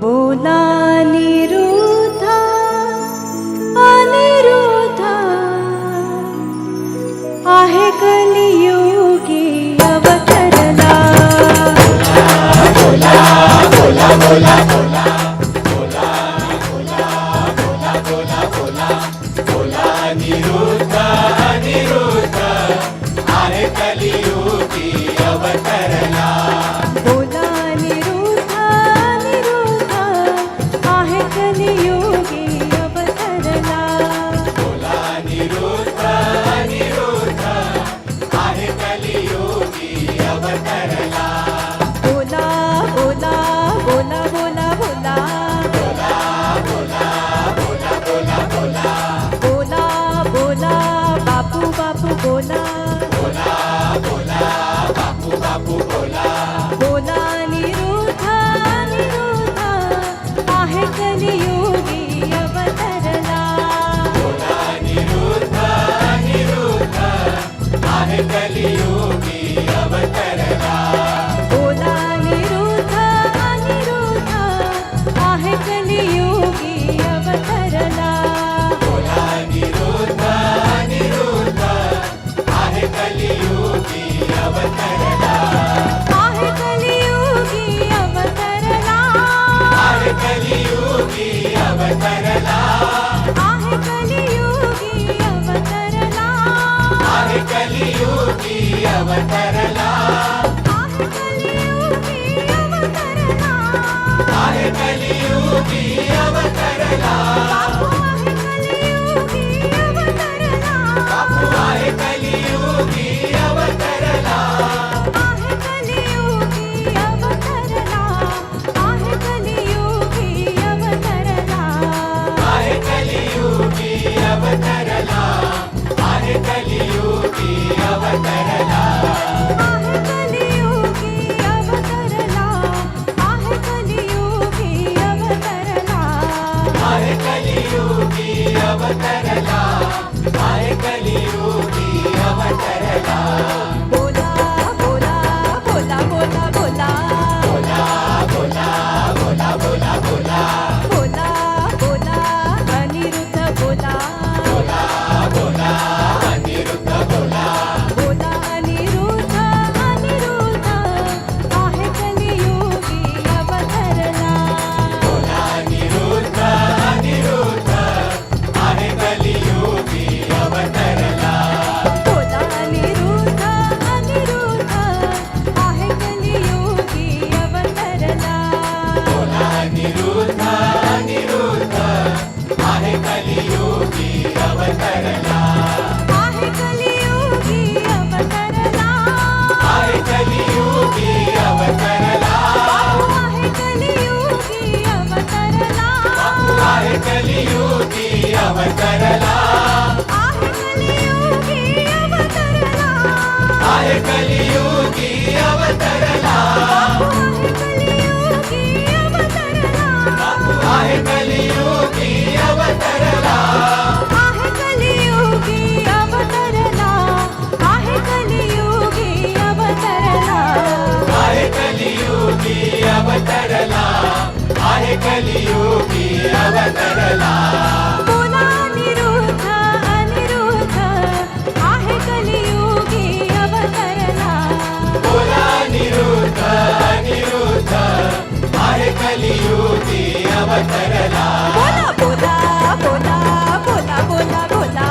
बोला निरुधा अनिरुधा आहे कलियोगी अवतरला बोला बोला अवतरला You. வரலாம் कलियुगी अवतरला. अवतरला बोला निरुद्ध अनिरुद्ध आहे कलियुगी बोला निरुद्ध अनिरुद्ध आहे कलियुगी अवतरला. बोला बोला बोला बोला बोला.